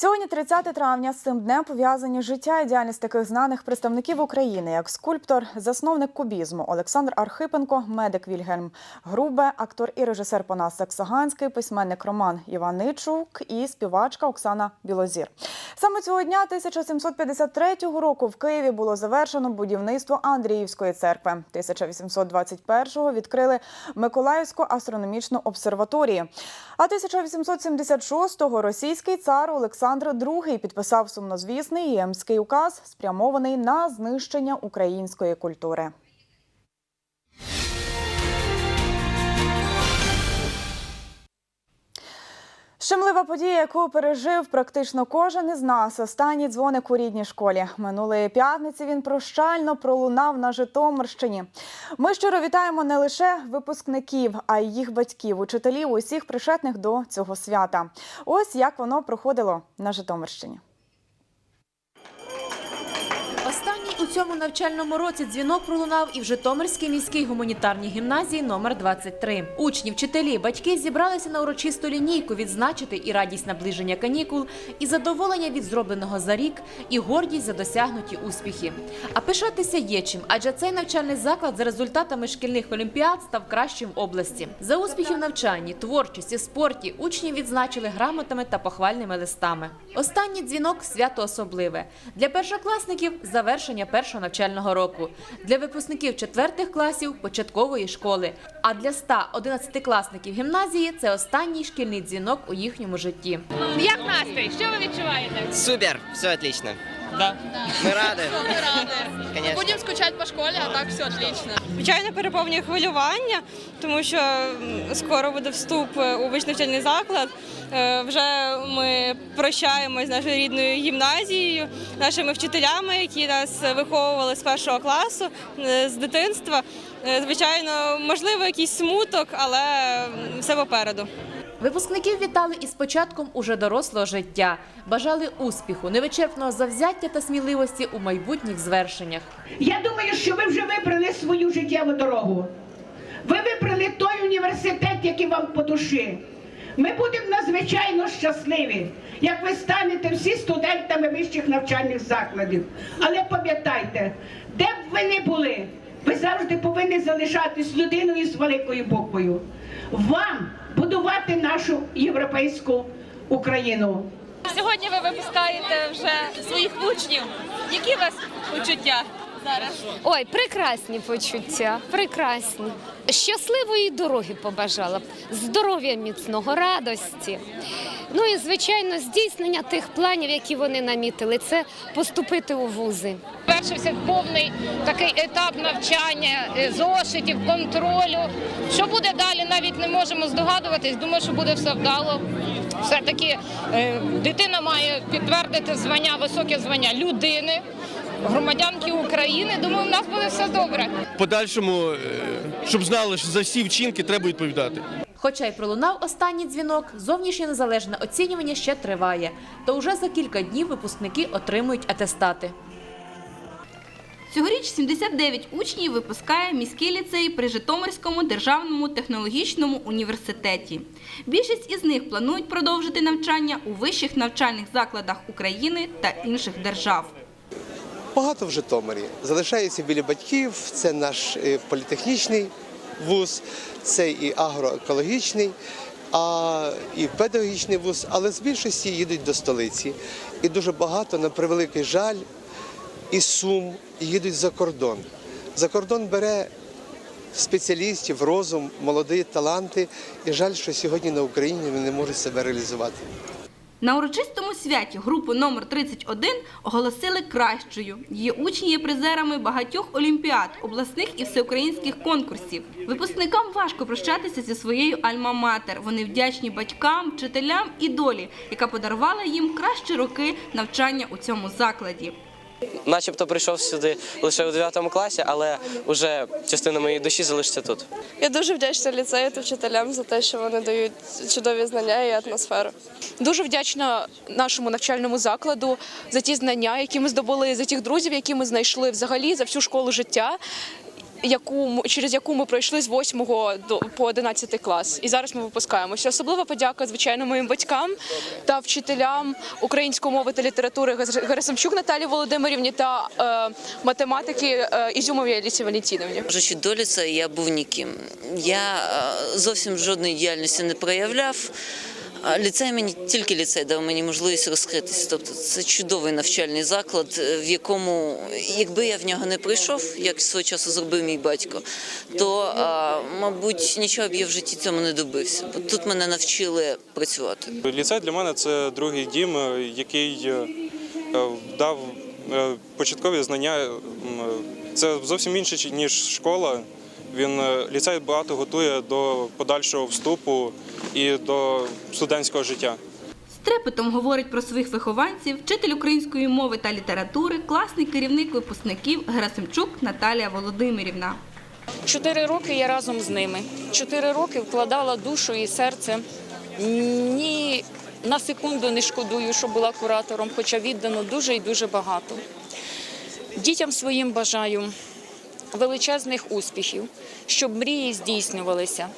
Сьогодні, 30 травня, з цим днем пов'язані життя і діяльність таких знаних представників України, як скульптор, засновник кубізму Олександр Архипенко, медик Вільгельм Грубе, актор і режисер Панас Саксаганський, письменник Роман Іваничук і співачка Оксана Білозір. Саме цього дня 1753 року в Києві було завершено будівництво Андріївської церкви. 1821-го відкрили Миколаївську астрономічну обсерваторію. А 1876-го російський цар Олександр II підписав сумнозвісний ємський указ, спрямований на знищення української культури. Щемлива подія, яку пережив практично кожен із нас. Останній дзвоник у рідній школі. Минулої п'ятниці він прощально пролунав на Житомирщині. Ми щиро вітаємо не лише випускників, а й їх батьків, учителів, усіх пришетних до цього свята. Ось як воно проходило на Житомирщині. Останній у цьому навчальному році дзвінок пролунав і в Житомирській міській гуманітарній гімназії номер 23. Учні, вчителі, батьки зібралися на урочисту лінійку відзначити і радість наближення канікул, і задоволення від зробленого за рік, і гордість за досягнуті успіхи. А пишатися є чим, адже цей навчальний заклад за результатами шкільних олімпіад став кращим в області. За успіхи в навчанні, творчості, спорті учні відзначили грамотами та похвальними листами. Останній дзвінок свято особливе для першокласників завершення першого навчального року, для випускників четвертих класів початкової школи. А для 111 класників гімназії це останній шкільний дзвінок у їхньому житті. Як настрій? Що ви відчуваєте? Супер, все отлично. Да. Мы рады. Ми раді. Конечно. Будемо скучати по школі, а так все отлично. Звичайно, переповнює хвилювання, тому що скоро буде вступ е, у вищий навчальний заклад. Е, Вже ми прощаємось з нашою рідною гімназією, нашими вчителями, які нас виховували з першого класу, е, з дитинства. Звичайно, можливо, якийсь смуток, але все попереду. Випускників вітали із початком уже дорослого життя, бажали успіху, невичерпного завзяття та сміливості у майбутніх звершеннях. Я думаю, що ви вже вибрали свою життєву дорогу. Ви вибрали той університет, який вам по душі. Ми будемо надзвичайно щасливі, як ви станете всі студентами вищих навчальних закладів. Але пам'ятайте, де б ви не були, ви завжди повинні залишатись людиною з великою буквою. Вам будувати нашу європейську Україну. Сьогодні ви випускаєте вже своїх учнів. Які у вас почуття? Ой, прекрасні почуття, прекрасні. Щасливої дороги побажала б, здоров'я міцного, радості. Ну і звичайно, здійснення тих планів, які вони намітили, це поступити у вузи. Завершився повний такий етап навчання, е, зошитів, контролю. Що буде далі, навіть не можемо здогадуватись. Думаю, що буде все вдало. Все-таки е, дитина має підтвердити звання, високе звання людини, громадянки України. Думаю, у нас буде все добре. Подальшому, е, щоб знали, що за всі вчинки треба відповідати. Хоча й пролунав останній дзвінок, зовнішнє незалежне оцінювання ще триває. То вже за кілька днів випускники отримують атестати. Цьогоріч 79 учнів випускає міський ліцей при Житомирському державному технологічному університеті. Більшість із них планують продовжити навчання у вищих навчальних закладах України та інших держав. Багато в Житомирі. Залишається біля батьків, це наш е, політехнічний вуз, це і агроекологічний, а і педагогічний вуз, але з більшості їдуть до столиці. І дуже багато, на превеликий жаль, і сум їдуть за кордон. За кордон бере спеціалістів, розум, молоді таланти. І жаль, що сьогодні на Україні вони не можуть себе реалізувати. На урочистому святі групу номер 31 оголосили кращою. Її учні є призерами багатьох олімпіад, обласних і всеукраїнських конкурсів. Випускникам важко прощатися зі своєю альма-матер. Вони вдячні батькам, вчителям і долі, яка подарувала їм кращі роки навчання у цьому закладі. Начебто прийшов сюди лише у 9 класі, але вже частина моєї душі залишиться тут. Я дуже вдячна ліцею та вчителям за те, що вони дають чудові знання і атмосферу. Дуже вдячна нашому навчальному закладу за ті знання, які ми здобули, за тих друзів, які ми знайшли взагалі за всю школу життя. Яку через яку ми пройшли з 8 до по 11 клас, і зараз ми випускаємося. Особлива подяка, звичайно, моїм батькам та вчителям української мови та літератури Герасимчук Наталі Володимирівні та е, математики е, Ізюмовій Алісі Валентіновні. Кажучи до ліцею, я був ніким. Я е, зовсім жодної діяльності не проявляв. Ліцей мені тільки ліцей дав мені можливість розкритись. Тобто це чудовий навчальний заклад, е, в якому, якби я в нього не прийшов, як свого часу зробив мій батько, то, мабуть, нічого б я в житті цьому не добився. Бо тут мене навчили працювати. Ліцей для мене це другий дім, е, який е, дав початкові знання. Це зовсім інше ніж школа. Він е, ліцей багато готує до подальшого вступу і до студентського життя. З трепетом говорить про своїх вихованців вчитель української мови та літератури, класний керівник випускників Герасимчук Наталія Володимирівна. Чотири роки я разом з ними. Чотири роки вкладала душу і серце. Ні на секунду не шкодую, що була куратором, хоча віддано дуже і дуже багато. Дітям своїм бажаю величезних успіхів, щоб мрії здійснювалися.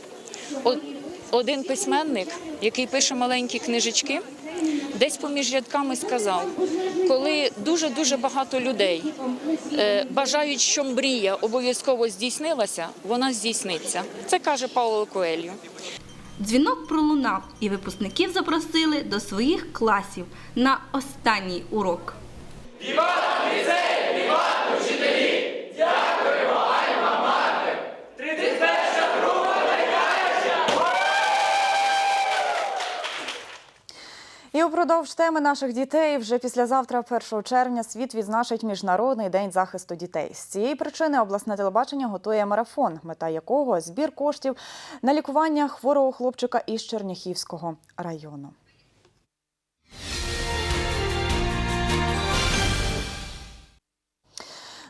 Один письменник, який пише маленькі книжечки, десь поміж рядками сказав, коли дуже-дуже багато людей е, бажають, що мрія обов'язково здійснилася, вона здійсниться. Це каже Пауло Коельо. Дзвінок пролунав, і випускників запросили до своїх класів на останній урок. І упродовж теми наших дітей вже післязавтра, 1 червня, світ відзначить Міжнародний день захисту дітей. З цієї причини обласне телебачення готує марафон, мета якого збір коштів на лікування хворого хлопчика із Черняхівського району.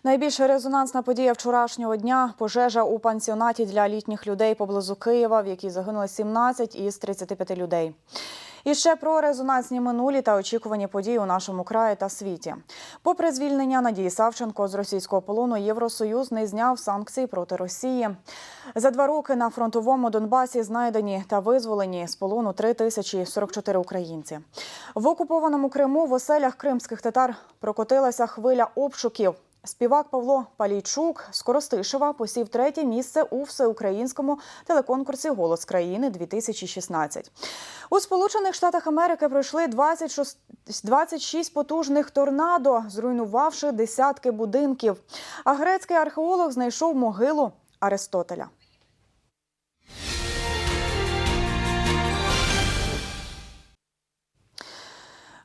Найбільш резонансна подія вчорашнього дня пожежа у пансіонаті для літніх людей поблизу Києва, в якій загинули 17 із 35 людей. І ще про резонансні минулі та очікувані події у нашому краї та світі. Попри звільнення Надії Савченко з російського полону, Євросоюз не зняв санкцій проти Росії. За два роки на фронтовому Донбасі знайдені та визволені з полону 3044 українці. В окупованому Криму в оселях кримських татар прокотилася хвиля обшуків. Співак Павло Палійчук з Коростишева посів третє місце у всеукраїнському телеконкурсі Голос країни 2016 У Сполучених Штатах Америки пройшли 26, 26 потужних торнадо, зруйнувавши десятки будинків. А грецький археолог знайшов могилу Аристотеля.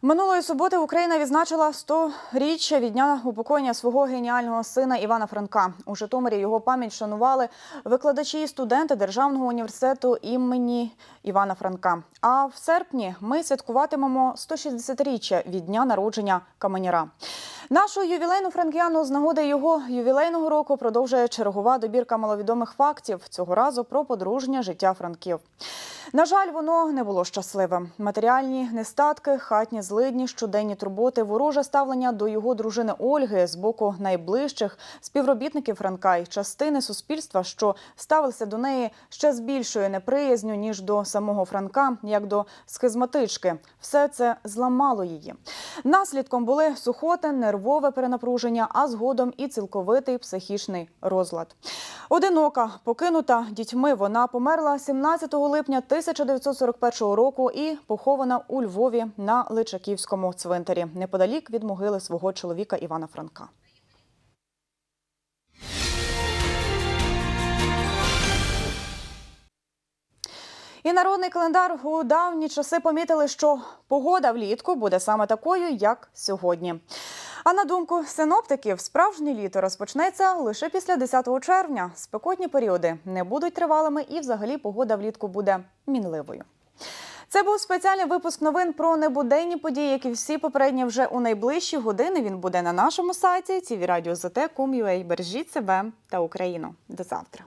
Минулої суботи Україна відзначила 100-річчя від дня упокоєння свого геніального сина Івана Франка. У Житомирі його пам'ять шанували викладачі і студенти Державного університету імені Івана Франка. А в серпні ми святкуватимемо 160-річчя від дня народження Каменяра. Нашу ювілейну франкіану з нагоди його ювілейного року продовжує чергова добірка маловідомих фактів цього разу про подружнє життя франків. На жаль, воно не було щасливим. Матеріальні нестатки, хатні злидні, щоденні турботи, вороже ставлення до його дружини Ольги з боку найближчих співробітників Франка і частини суспільства, що ставилися до неї ще з більшою неприязню ніж до самого Франка, як до схизматички. Все це зламало її. Наслідком були сухоти, нервове перенапруження, а згодом і цілковитий психічний розлад. Одинока, покинута дітьми, вона померла 17 липня 1941 року і похована у Львові на Личаківському цвинтарі неподалік від могили свого чоловіка Івана Франка. І народний календар у давні часи помітили, що погода влітку буде саме такою, як сьогодні. А на думку синоптиків, справжнє літо розпочнеться лише після 10 червня. Спекотні періоди не будуть тривалими, і взагалі погода влітку буде мінливою. Це був спеціальний випуск новин про небуденні події, як і всі попередні вже у найближчі години. Він буде на нашому сайті tvradio.zt.com.ua. Бережіть себе та Україну. До завтра.